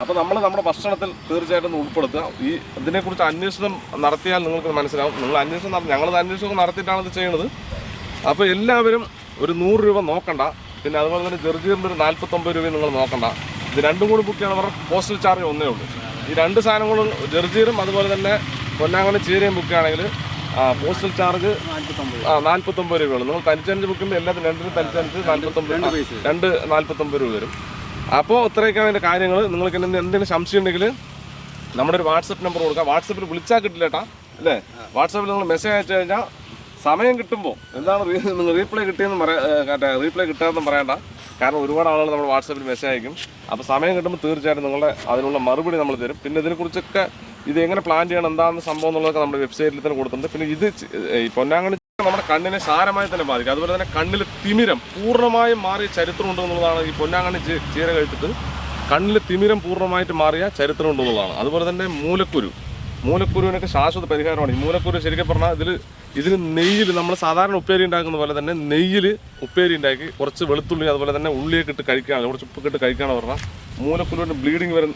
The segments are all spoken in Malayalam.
അപ്പോൾ നമ്മൾ നമ്മുടെ ഭക്ഷണത്തിൽ തീർച്ചയായിട്ടും ഉൾപ്പെടുത്തുക. ഈ ഇതിനെക്കുറിച്ച് അന്വേഷണം നടത്തിയാൽ നിങ്ങൾക്ക് മനസ്സിലാവും. നിങ്ങൾ അന്വേഷണം നട- ഞങ്ങളത് അന്വേഷണം നടത്തിയിട്ടാണ് ഇത് ചെയ്യുന്നത് അപ്പോൾ എല്ലാവരും ഒരു നൂറ് രൂപ നോക്കണ്ട. പിന്നെ അതുപോലെ തന്നെ ജെർജീറിന്റെ ഒരു നാൽപ്പത്തൊമ്പത് രൂപയും നിങ്ങൾ നോക്കണ്ട. ഇത് രണ്ടും കൂടി ബുക്ക് ചെയ്യണം. അവരുടെ പോസ്റ്റൽ ചാർജ് ഒന്നേ ഉള്ളൂ. ഈ രണ്ട് സാധനങ്ങളും ജെർജീറും അതുപോലെ തന്നെ പൊന്നാങ്കണ്ണി ചീരയും ബുക്ക് ആണെങ്കിൽ പോസ്റ്റൽ ചാർജ് ആ നാൽപ്പത്തൊമ്പത് രൂപയുള്ളൂ നിങ്ങൾ തനിച്ചഞ്ച് ബുക്ക് ചെയ്യുമ്പോൾ എല്ലാത്തിനും രണ്ടിനും തനിച്ചഞ്ച് നാൽപ്പത്തൊമ്പത് രണ്ട് നാൽപ്പത്തൊമ്പത് രൂപ വരും. അപ്പോൾ ഇത്രയൊക്കെയാണ് അതിന്റെ കാര്യങ്ങൾ നിങ്ങൾക്ക് എന്തെങ്കിലും സംശയം ഉണ്ടെങ്കിൽ നമ്മുടെ ഒരു വാട്സപ്പ് നമ്പർ കൊടുക്കാം. വാട്സപ്പിൽ വിളിച്ചാൽ കിട്ടില്ല കേട്ടാ അല്ലേ? വാട്സപ്പിൽ നിങ്ങൾ മെസ്സേജ് അയച്ചു കഴിഞ്ഞാൽ സമയം കിട്ടുമ്പോൾ എന്താണ് നിങ്ങൾ റീപ്ലൈ കിട്ടിയെന്ന് പറയാ റീപ്ലൈ കിട്ടാമെന്ന് പറയണ്ട. കാരണം ഒരുപാട് ആളുകൾ നമ്മൾ വാട്സപ്പിൽ മെസ്സേജ് അയക്കും. അപ്പോൾ സമയം കിട്ടുമ്പോൾ തീർച്ചയായിട്ടും നിങ്ങളുടെ അതിനുള്ള മറുപടി നമ്മൾ തരും. പിന്നെ ഇതിനെക്കുറിച്ചൊക്കെ ഇത് എങ്ങനെ പ്ലാൻ ചെയ്യണം എന്താണെന്ന് സംഭവം എന്നുള്ളതൊക്കെ നമ്മുടെ വെബ്സൈറ്റിൽ തന്നെ കൊടുത്തിട്ടുണ്ട്. പിന്നെ ഇത് ഈ പൊന്നാങ്കണ്ണി നമ്മുടെ കണ്ണിനെ സാരമായി തന്നെ ബാധിക്കും. അതുപോലെ തന്നെ കണ്ണിൽ തിമിരം പൂർണമായും മാറിയ ചരിത്രം ഉണ്ടെന്നുള്ളതാണ് ഈ പൊന്നാങ്കണ്ണി ചീര കഴിച്ചിട്ട്. കണ്ണിൽ തിമിരം പൂർണമായിട്ട് മാറിയ ചരിത്രം ഉണ്ടെന്നുള്ളതാണ് അതുപോലെ തന്നെ മൂലക്കുരു. മൂലക്കുരുവിനൊക്കെ ശാശ്വത പരിഹാരമാണ്. ഈ മൂലക്കുരു ശരിക്കും പറഞ്ഞാൽ ഇതിൽ ഇതിന് നെയ്യിൽ നമ്മൾ സാധാരണ ഉപ്പേരി ഉണ്ടാക്കുന്ന പോലെ തന്നെ നെയ്യിൽ ഉപ്പേരി ഉണ്ടാക്കി കുറച്ച് വെളുത്തുള്ളി അതുപോലെ തന്നെ ഉള്ളിയൊക്കെ ഇട്ട് കഴിക്കുകയാണ് കുറച്ച് ഉപ്പൊക്കെ ഇട്ട് കഴിക്കുകയാണ് പറഞ്ഞാൽ മൂലക്കുരുവിന്റെ ബ്ലീഡിങ് വരെ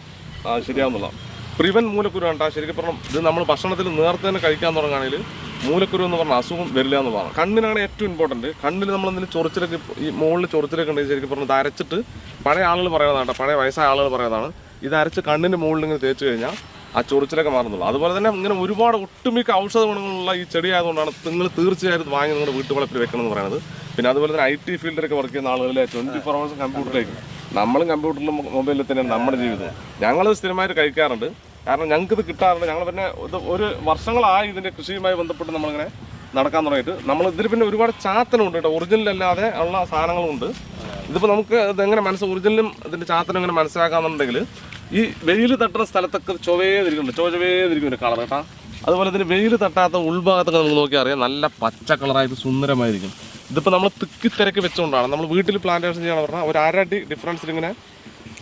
ശരിയാവുന്നതാണ്. പ്രിവൻ മൂലക്കുരു കണ്ടാൽ ശരിക്കും പറഞ്ഞാൽ ഇത് നമ്മൾ ഭക്ഷണത്തിൽ നേരത്തെ തന്നെ കഴിക്കാൻ തുടങ്ങുകയാണെങ്കിൽ മൂലക്കുരു എന്ന് പറഞ്ഞ അസുഖം വരില്ല എന്നുള്ളതാണ്. കണ്ണിനാണ് ഏറ്റവും ഇമ്പോർട്ടന്റ് കണ്ണിൽ നമ്മൾ എന്തെങ്കിലും ചൊറിച്ചിലൊക്കെ ഈ മുകളിൽ ചൊറിച്ചിലൊക്കെ ഉണ്ടെങ്കിൽ ശരിക്കും പറഞ്ഞാൽ അരച്ചിട്ട് പഴയ ആളുകൾ പറയുന്നതാണ് പഴയ വയസ്സായ ആളുകൾ പറയുന്നതാണ്. ഇത് അരച്ച് കണ്ണിന്റെ മുകളിൽ ഇങ്ങനെ തേച്ച് കഴിഞ്ഞാൽ ആ ചൊറിച്ചിലൊക്കെ മാറുന്നുള്ളൂ. അതുപോലെ തന്നെ ഇങ്ങനെ ഒരുപാട് ഒട്ടുമിക്ക ഔഷധ ഗുണങ്ങളുള്ള ഈ ചെടിയായതുകൊണ്ടാണ് നിങ്ങൾ തീർച്ചയായിട്ടും വാങ്ങി നിങ്ങളുടെ വീട്ടുവളപ്പിൽ വെക്കണം എന്ന് പറയുന്നത്. പിന്നെ അതുപോലെ തന്നെ ഐ ടി ഫീൽഡിലൊക്കെ വർക്ക് ചെയ്യുന്ന ആളുകളിലെ ട്വന്റി ഫോർ അവേഴ്സ് കമ്പ്യൂട്ടറിലേക്ക് നമ്മളും കമ്പ്യൂട്ടറിലും മൊബൈലിൽ തന്നെയാണ് നമ്മുടെ ജീവിതം. ഞങ്ങൾ സ്ഥിരമായിട്ട് കഴിക്കാറുണ്ട്. കാരണം ഞങ്ങൾക്ക് ഇത് കിട്ടാറുണ്ട് ഞങ്ങൾ പിന്നെ ഇത് ഒരു വർഷങ്ങളായി ഇതിന്റെ കൃഷിയുമായി ബന്ധപ്പെട്ട് നമ്മളിങ്ങനെ നടക്കാൻ തുടങ്ങിയിട്ട്. നമ്മൾ ഇതിൽ പിന്നെ ഒരുപാട് ചാത്തലുണ്ട് കേട്ടോ. ഒറിജിനൽ അല്ലാതെ ഉള്ള സാധനങ്ങളുണ്ട്. ഇതിപ്പോൾ നമുക്ക് ഇതെങ്ങനെ മനസ്സ് ഒറിജിനലും ഇതിന്റെ ചാത്തലും എങ്ങനെ മനസ്സിലാക്കാന്നുണ്ടെങ്കിൽ ഈ വെയിൽ തട്ടുന്ന സ്ഥലത്തൊക്കെ ചൊവേതിരിക്കുന്നുണ്ട് ചൊവ്വേതിരിക്കും കളർ കേട്ടോ. അതുപോലെ തന്നെ വെയിൽ തട്ടാത്ത ഉൾഭാഗത്തൊക്കെ നമുക്ക് നോക്കിയാൽ അറിയാം. നല്ല പച്ച കളറായിട്ട് സുന്ദരമായിരിക്കും. ഇതിപ്പോൾ നമ്മൾ തിക്കി തിരക്കി വെച്ചുകൊണ്ടാണ് നമ്മൾ വീട്ടിൽ പ്ലാന്റേഷൻ ചെയ്യാൻ പറഞ്ഞാൽ ഒരു അരടി ഡിഫറൻസിൽ ഇങ്ങനെ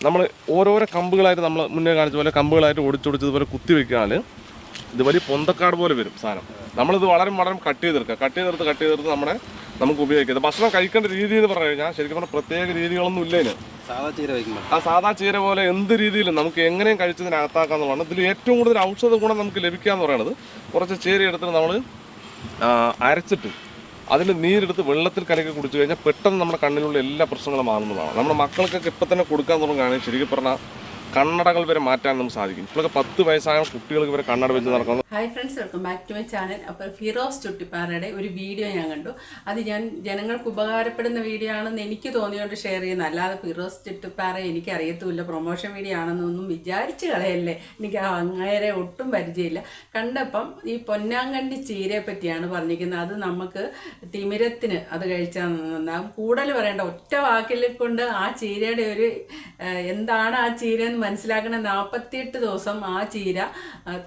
നമ്മൾ ഓരോരോ കമ്പുകളായിട്ട് നമ്മൾ മുന്നേ കാണിച്ച പോലെ കമ്പുകളായിട്ട് ഒടിച്ചൊടിച്ച് ഇതുപോലെ കുത്തി വെക്കുകയാൽ ഇത് വലിയ പൊന്തക്കാട് പോലെ വരും സാധനം. നമ്മളിത് വളരെ വളരെ കട്ട് ചെയ്തെടുക്കുക കട്ട് ചെയ്തെടുത്ത് കട്ട് ചെയ്തെടുത്ത് നമ്മുടെ നമുക്ക് ഉപയോഗിക്കാം. ഭക്ഷണം കഴിക്കേണ്ട രീതി എന്ന് പറഞ്ഞു കഴിഞ്ഞാൽ ശരിക്കും പറഞ്ഞാൽ പ്രത്യേക രീതികളൊന്നും ഇല്ല ഇതിന്. ആ സാധാ ചീര പോലെ എന്ത് രീതിയിലും നമുക്ക് എങ്ങനെയും കഴിച്ചതിനകത്താക്കാന്നുള്ളതാണ് ഇതിൽ ഏറ്റവും കൂടുതൽ ഔഷധ ഗുണം നമുക്ക് ലഭിക്കുക എന്ന് പറയുന്നത് കുറച്ച് ചീര എടുത്തിട്ട് നമ്മൾ അരച്ചിട്ട് അതിന്റെ നീരെടുത്ത് വെള്ളത്തിൽ കലക്കി കുടിച്ചു കഴിഞ്ഞാൽ പെട്ടെന്ന് നമ്മുടെ കണ്ണിലുള്ള എല്ലാ പ്രശ്നങ്ങളും മാറുന്നതാണ്. നമ്മുടെ മക്കൾക്കൊക്കെ ഇപ്പം തന്നെ കൊടുക്കാൻ തുടങ്ങുകയാണെങ്കിൽ ശരിക്കും പറഞ്ഞാൽ കണ്ണടകൾ വരെ മാറ്റാൻ നമുക്ക് സാധിക്കും. ഇപ്പോഴൊക്കെ പത്ത് വയസ്സായ കുട്ടികൾക്ക് വരെ കണ്ണട വെച്ച് നടക്കുന്നത് hi friends welcome back to my channel അപ്പോൾ ഫിറോസ് ചുട്ടിപ്പാറയുടെ ഒരു വീഡിയോ ഞാൻ കണ്ടു. അത് ഞാൻ ജനങ്ങൾക്ക് ഉപകാരപ്പെടുന്ന വീഡിയോ ആണെന്ന് എനിക്ക് തോന്നിയോണ്ട് ഷെയർ ചെയ്യുന്ന. അല്ലാതെ ഫിറോസ് ചുട്ടിപ്പാറ എനിക്ക് അറിയത്തുമില്ല പ്രൊമോഷൻ വീഡിയോ ആണെന്നൊന്നും വിചാരിച്ച് കളയല്ലേ. എനിക്ക് അങ്ങേരെ ഒട്ടും പരിചയമില്ല. കണ്ടപ്പം ഈ പൊന്നാങ്കണ്ണി ചീരയെ പറ്റിയാണ് പറഞ്ഞിരിക്കുന്നത്. അത് നമുക്ക് തിമിരത്തിന് അത് കഴിച്ചാൽ നന്നാകും. കൂടുതൽ പറയേണ്ട ഒറ്റ വാക്കിൽ കൊണ്ട് ആ ചീരയുടെ ഒരു എന്താണ് ആ ചീര എന്ന് മനസ്സിലാക്കണ നാൽപ്പത്തിയെട്ട് ദിവസം ആ ചീര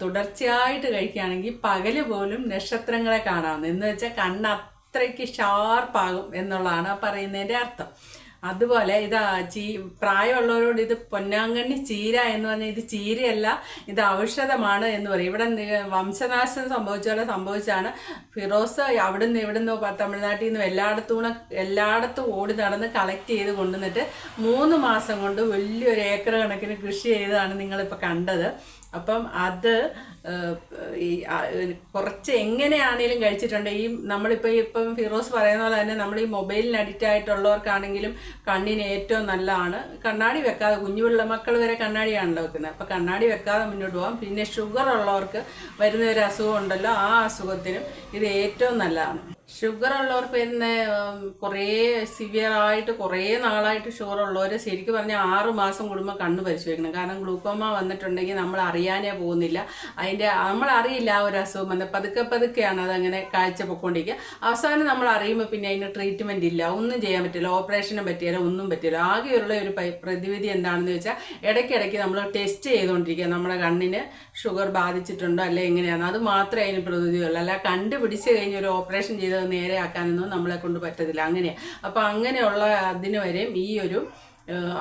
തുടർച്ചയായിട്ട് കഴിക്കുകയാണെങ്കിൽ പകൽ പോലും നക്ഷത്രങ്ങളെ കാണാവുന്നത് എന്ന് വെച്ചാൽ കണ്ണ് അത്രയ്ക്ക് ഷാർപ്പാകും എന്നുള്ളതാണ് പറയുന്നതിന്റെ അർത്ഥം. അതുപോലെ ഇത് ചീ പ്രായമുള്ളവരോട് ഇത് പൊന്നാങ്കണ്ണി ചീര എന്ന് പറഞ്ഞാൽ ഇത് ചീരയല്ല ഇത് ഔഷധമാണ് എന്ന് പറയും. ഇവിടെ വംശനാശം സംഭവിച്ച പോലെ സംഭവിച്ചാണ് ഫിറോസ് അവിടുന്ന് ഇവിടുന്ന് തമിഴ്നാട്ടിൽ നിന്നും എല്ലായിടത്തും എല്ലായിടത്തും ഓടി നടന്ന് കളക്ട് ചെയ്ത് കൊണ്ടുവന്നിട്ട് മൂന്ന് മാസം കൊണ്ട് വലിയൊരു ഏക്കർ കണക്കിന് കൃഷി ചെയ്തതാണ് നിങ്ങളിപ്പോൾ കണ്ടത്. അപ്പം അത് ഈ കുറച്ച് എങ്ങനെയാണേലും കഴിച്ചിട്ടുണ്ട്. ഈ നമ്മളിപ്പോൾ ഇപ്പം ഫിറോസ് പറയുന്ന പോലെ തന്നെ നമ്മൾ ഈ മൊബൈലിന് അഡിക്റ്റ് ആയിട്ടുള്ളവർക്കാണെങ്കിലും കണ്ണിന് ഏറ്റവും നല്ലതാണ്. കണ്ണാടി വെക്കാതെ കുഞ്ഞു മക്കൾ വരെ കണ്ണാടിയാണല്ലോ വെക്കുന്നത്. അപ്പോൾ കണ്ണാടി വെക്കാതെ മുന്നോട്ട് പോകാം പിന്നെ ഷുഗർ ഉള്ളവർക്ക് വരുന്ന ഒരു അസുഖം ഉണ്ടല്ലോ ആ അസുഖത്തിനും ഇത് ഏറ്റവും നല്ലതാണ്. ഷുഗർ ഉള്ളവർ പിന്നെ കുറേ സിവിയർ ആയിട്ട് കുറേ നാളായിട്ട് ഷുഗർ ഉള്ളവർ ശരിക്കും പറഞ്ഞാൽ ആറ് മാസം കൂടുമ്പോൾ കണ്ണ് പരിശോധിക്കണം. കാരണം ഗ്ലൂക്കോമ വന്നിട്ടുണ്ടെങ്കിൽ നമ്മൾ അറിയാനേ പോകുന്നില്ല. അതിന്റെ നമ്മൾ അറിയില്ല ആ ഒരു അസുഖം വന്ന് പതുക്കെ പതുക്കെയാണ് അതങ്ങനെ കാഴ്ച പൊക്കോണ്ടിരിക്കുക അവസാനം നമ്മൾ അറിയുമ്പോൾ പിന്നെ അതിന് ട്രീറ്റ്മെന്റ് ഇല്ല. ഒന്നും ചെയ്യാൻ പറ്റില്ല. ഓപ്പറേഷനും പറ്റില്ല ഒന്നും പറ്റില്ല. ആകെയുള്ള ഒരു പ്രതിവിധി എന്താണെന്ന് വെച്ചാൽ ഇടയ്ക്കിടയ്ക്ക് നമ്മൾ ടെസ്റ്റ് ചെയ്തുകൊണ്ടിരിക്കുക നമ്മുടെ കണ്ണിന് ഷുഗർ ബാധിച്ചിട്ടുണ്ടോ അല്ലെ എങ്ങനെയാണ് അത് മാത്രമേ അതിന് പ്രതിവിധിയുള്ളൂ. അല്ല കണ്ടുപിടിച്ച് കഴിഞ്ഞ് ഒരു ഓപ്പറേഷൻ ചെയ്ത് അത് നേരെയാക്കാനൊന്നും നമ്മളെ കൊണ്ട് പറ്റത്തില്ല. അങ്ങനെ അപ്പോൾ അങ്ങനെയുള്ള അതിന് വരെയും ഈ ഒരു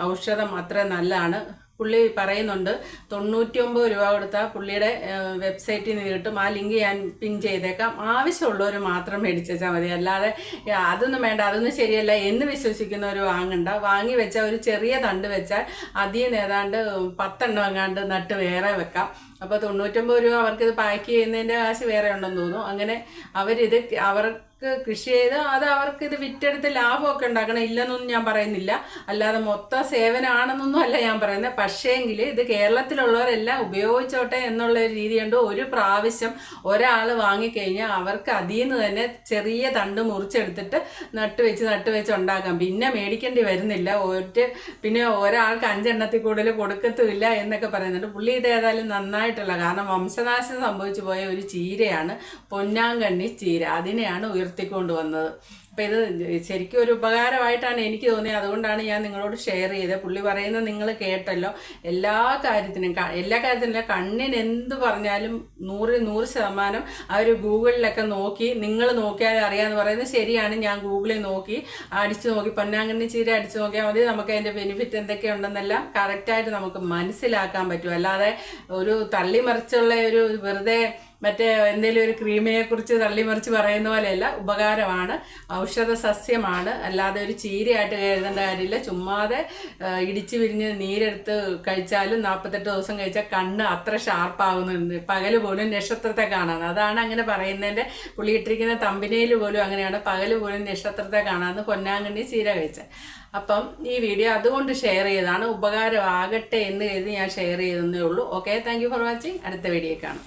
ഔഷധം അത്ര നല്ലതാണ്. പുള്ളി പറയുന്നുണ്ട് തൊണ്ണൂറ്റി ഒമ്പത് രൂപ കൊടുത്ത പുള്ളിയുടെ വെബ്സൈറ്റിൽ നിന്ന് കിട്ടും. ആ ലിങ്ക് ഞാൻ പിൻ ചെയ്തേക്കാം. ആവശ്യമുള്ളവർ മാത്രം മേടിച്ചാൽ മതി. അല്ലാതെ അതൊന്നും വേണ്ട അതൊന്നും ശരിയല്ല എന്ന് വിശ്വസിക്കുന്നവർ വാങ്ങണ്ട. വാങ്ങി വെച്ചാൽ ഒരു ചെറിയ തണ്ട് വെച്ചാൽ നിന്ന് ഏതാണ്ട് പത്തെണ്ണം എങ്ങാണ്ട് നട്ട് വേറെ വെക്കാം. അപ്പോൾ തൊണ്ണൂറ്റൊമ്പത് രൂപ അവർക്കിത് പാക്ക് ചെയ്യുന്നതിന്റെ കാശ് വേറെ ഉണ്ടെന്ന് തോന്നുന്നു. അങ്ങനെ അവരിത് അവർക്ക് കൃഷി ചെയ്ത് അത് അവർക്ക് ഇത് വിറ്റെടുത്ത് ലാഭമൊക്കെ ഉണ്ടാക്കണം. ഇല്ലെന്നൊന്നും ഞാൻ പറയുന്നില്ല. അല്ലാതെ മൊത്ത സേവനമാണെന്നൊന്നും അല്ല ഞാൻ പറയുന്നത്. പക്ഷേങ്കിൽ ഇത് കേരളത്തിലുള്ളവരെല്ലാം ഉപയോഗിച്ചോട്ടെ എന്നുള്ള ഒരു രീതിയുണ്ട് ഒരു പ്രാവശ്യം ഒരാൾ വാങ്ങിക്കഴിഞ്ഞാൽ അവർക്ക് അതിൽ നിന്ന് തന്നെ ചെറിയ തണ്ട് മുറിച്ചെടുത്തിട്ട് നട്ട് വെച്ച് വെച്ച് ഉണ്ടാക്കാം. പിന്നെ മേടിക്കേണ്ടി വരുന്നില്ല. ഒറ്റ പിന്നെ ഒരാൾക്ക് അഞ്ചെണ്ണത്തിൽ കൂടുതൽ കൊടുക്കത്തുമില്ല എന്നൊക്കെ പറയുന്നുണ്ട്. പുള്ളി ഇത് ഏതായാലും നന്നായിട്ടുള്ള കാരണം വംശനാശം സംഭവിച്ചു പോയ ഒരു ചീരയാണ് പൊന്നാങ്കണ്ണി ചീര. അതിനെയാണ് ഉയർത്തിക്കൊണ്ട് വന്നത്. അപ്പം ഇത് ശരിക്കും ഒരു ഉപകാരമായിട്ടാണ് എനിക്ക് തോന്നിയത്. അതുകൊണ്ടാണ് ഞാൻ നിങ്ങളോട് ഷെയർ ചെയ്തത്. പുള്ളി പറയുന്നത് നിങ്ങൾ കേട്ടല്ലോ. എല്ലാ കാര്യത്തിനും എല്ലാ കാര്യത്തിനും കണ്ണിന് എന്ത് പറഞ്ഞാലും നൂറിൽ നൂറ് ശതമാനം അവർ ഗൂഗിളിലൊക്കെ നോക്കി നിങ്ങൾ നോക്കിയാൽ അറിയാമെന്ന് പറയുന്നത് ശരിയാണ്. ഞാൻ ഗൂഗിളിൽ നോക്കി അടിച്ചു നോക്കി പൊന്നാങ്കണ്ണി ചീര അടിച്ചു നോക്കിയാൽ മതി. നമുക്ക് അതിന്റെ ബെനിഫിറ്റ് എന്തൊക്കെയുണ്ടെന്നെല്ലാം കറക്റ്റായിട്ട് നമുക്ക് മനസ്സിലാക്കാൻ പറ്റും. അല്ലാതെ ഒരു തള്ളിമറിച്ചുള്ള ഒരു വെറുതെ മറ്റേ എന്തെങ്കിലും ഒരു ക്രീമിനെ കുറിച്ച് തള്ളിമറിച്ച് പറയുന്ന പോലെയല്ല ഉപകാരമാണ്. ഔഷധ സസ്യമാണ് അല്ലാതെ ഒരു ചീരയായിട്ട് കരുതേണ്ട കാര്യമില്ല. ചുമ്മാതെ ഇടിച്ച് വിരിഞ്ഞ് നീരെടുത്ത് കഴിച്ചാലും നാൽപ്പത്തെട്ട് ദിവസം കഴിച്ചാൽ കണ്ണ് അത്ര ഷാർപ്പാകുന്നുണ്ട് പകൽ പോലും നക്ഷത്രത്തെ കാണാൻ. അതാണ് അങ്ങനെ പറയുന്നതിന്റെ പുള്ളിയിട്ടിരിക്കുന്ന തമ്പിനയിൽ പോലും അങ്ങനെയാണ്. പകൽ പോലും നക്ഷത്രത്തെ കാണാമെന്ന് പൊന്നാങ്കണ്ണി ചീര കഴിച്ചത് അപ്പം ഈ വീഡിയോ അതുകൊണ്ട് ഷെയർ ചെയ്തതാണ്. ഉപകാരമാകട്ടെ എന്ന് കരുതി ഞാൻ ഷെയർ ചെയ്തതേ ഉള്ളൂ. ഓക്കെ താങ്ക് ഫോർ വാച്ചിങ് അടുത്ത വീഡിയോ കാണാം.